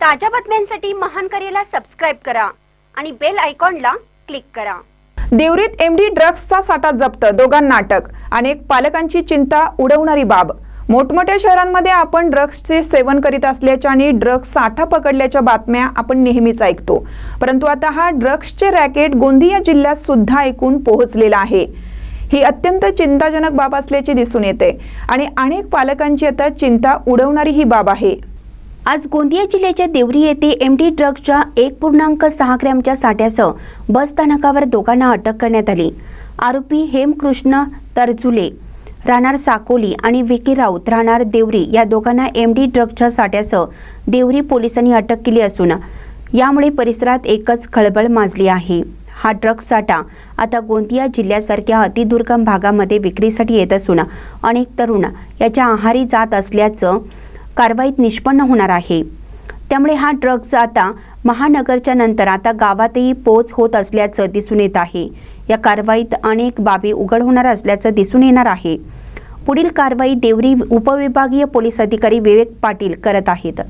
ताज्या बातम्यांसाठी महान करेला सबस्क्राईब करा आणि बेल आयकॉनला क्लिक करा. देवरीत एमडी ड्रग्सचा साठा जप्त दोघांना अटक अनेक पालकांची चिंता उडवणारी बाब. मोठमोठ्या शहरांमध्ये आपण ड्रग्सचे सेवन करीत असल्याच्या आणि ड्रग्स साठा पकडल्याच्या बातम्या आपण नेहमीच ऐकतो. परंतु आता हा ड्रग्सचे रॅकेट गोंदिया जिल्ह्यात सुद्धा ऐकून पोहोचलेला आहे. ही अत्यंत चिंताजनक बाब असल्याचे दिसून येते आणि अनेक पालकांची आता चिंता उडवणारी ही बाब आहे. आज गोंदिया जिल्ह्याच्या देवरी येथे एम डी ड्रग्जच्या एक पूर्णांक सहा ग्रॅमच्या साठ्यासह बस स्थानकावर दोघांना अटक करण्यात आली. आरोपी हेमकृष्ण तरजुले राहणार साकोली आणि विकी राऊत राहणार देवरी या दोघांना एम डी ड्रग्जच्या साठ्यासह देवरी पोलिसांनी अटक केली असून यामुळे परिसरात एकच खळबळ माजली आहे. हा ड्रग साठा आता गोंदिया जिल्ह्यासारख्या अतिदुर्गम भागामध्ये विक्रीसाठी येत असून अनेक तरुण याच्या आहारी जात असल्याचं कारवाईत निष्पन्न होणार आहे. त्यामुळे हा ड्रग्ज आता महानगरच्या नंतर आता गावातही पोच होत असल्याचं दिसून येत आहे. या कारवाईत अनेक बाबी उघड होणार असल्याचं दिसून येणार आहे. पुढील कारवाई देवरी उपविभागीय पोलीस अधिकारी विवेक पाटील करत आहेत.